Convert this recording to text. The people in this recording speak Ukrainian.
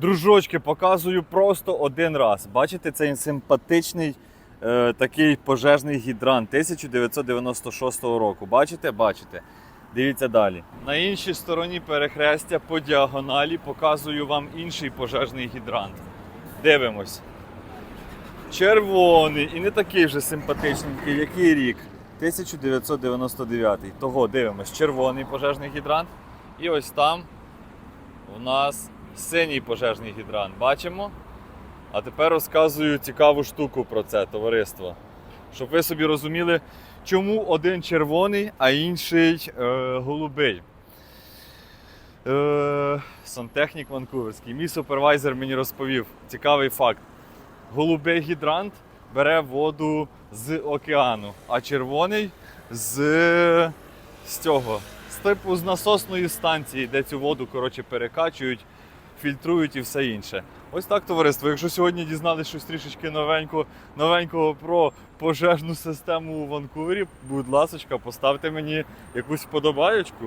Дружочки, показую просто один раз. Бачите, цей симпатичний е, такий пожежний гідрант 1996 року. Бачите? Бачите. Дивіться далі. На іншій стороні перехрестя по діагоналі показую вам інший пожежний гідрант. Дивимось. Червоний і не такий вже симпатичненький. Який рік? 1999. Того дивимось. Червоний пожежний гідрант. І ось там у нас синій пожежний гідрант. Бачимо? А тепер розказую цікаву штуку про це товариство. Щоб ви собі розуміли, чому один червоний, а інший е, голубий. Е, сантехнік Ванкуверський. Мій супервайзер мені розповів цікавий факт. Голубий гідрант бере воду з океану, а червоний з, з цього. З типу з насосної станції, де цю воду коротше, перекачують, фільтрують і все інше. Ось так, товариство. Якщо сьогодні дізналися щось трішечки новенького, новенького про пожежну систему у Ванкувері, будь ласка, поставте мені якусь вподобаєчку.